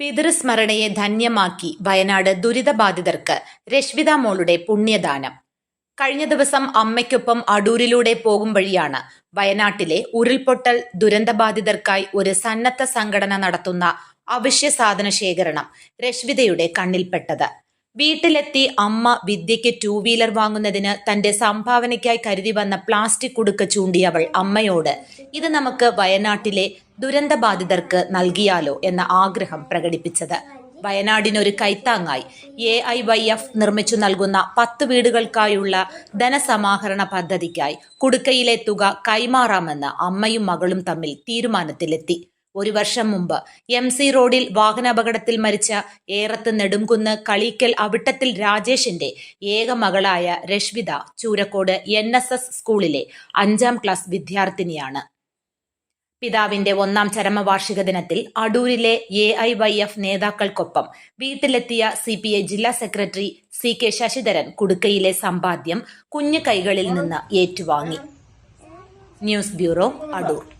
പിതൃസ്മരണയെ ധന്യമാക്കി വയനാട് ദുരിതബാധിതർക്ക് രശ്മിത മോളുടെ പുണ്യദാനം. കഴിഞ്ഞ ദിവസം അമ്മയ്ക്കൊപ്പം അടൂരിലൂടെ പോകും വഴിയാണ് വയനാട്ടിലെ ഉരുൾപൊട്ടൽ ദുരന്തബാധിതർക്കായി ഒരു സന്നദ്ധ സംഘടന നടത്തുന്ന അവശ്യ സാധന ശേഖരണം രശ്മിതയുടെ കണ്ണിൽപ്പെട്ടത്. വീട്ടിലെത്തി അമ്മ വിദ്യയ്ക്ക് ടൂ വീലർ വാങ്ങുന്നതിന് തന്റെ സംഭാവനയ്ക്കായി കരുതി വന്ന പ്ലാസ്റ്റിക് കുടുക്ക ചൂണ്ടി അവൾ അമ്മയോട് ഇത് നമുക്ക് വയനാട്ടിലെ ദുരന്തബാധിതർക്ക് നൽകിയാലോ എന്ന ആഗ്രഹം പ്രകടിപ്പിച്ചത്. വയനാടിനൊരു കൈത്താങ്ങായി. എ ഐ വൈ എഫ് നിർമ്മിച്ചു നൽകുന്ന പത്ത് വീടുകൾക്കായുള്ള ധനസമാഹരണ പദ്ധതിക്കായി കുടുക്കയിലെ തുക കൈമാറാമെന്ന് അമ്മയും മകളും തമ്മിൽ തീരുമാനത്തിലെത്തി. ഒരു വർഷം മുമ്പ്. എം സി റോഡിൽ വാഹനാപകടത്തിൽ മരിച്ച ഏറത്ത് നെടുംകുന്ന് കളീക്കൽ അവിട്ടത്തിൽ രാജേഷിന്റെ ഏക മകളായ രശ്മിത ചൂരക്കോട് എൻ സ്കൂളിലെ അഞ്ചാം ക്ലാസ് വിദ്യാർത്ഥിനിയാണ്. പിതാവിന്റെ ഒന്നാം ചരമവാർഷിക ദിനത്തിൽ അടൂരിലെ എ ഐ വൈ എഫ് നേതാക്കൾക്കൊപ്പം വീട്ടിലെത്തിയ സി പി ഐ ജില്ലാ സെക്രട്ടറി സി കെ ശശിധരൻ കുടുക്കയിലെ സമ്പാദ്യം കുഞ്ഞു കൈകളിൽ നിന്ന് ഏറ്റുവാങ്ങി. News bureau Adoor.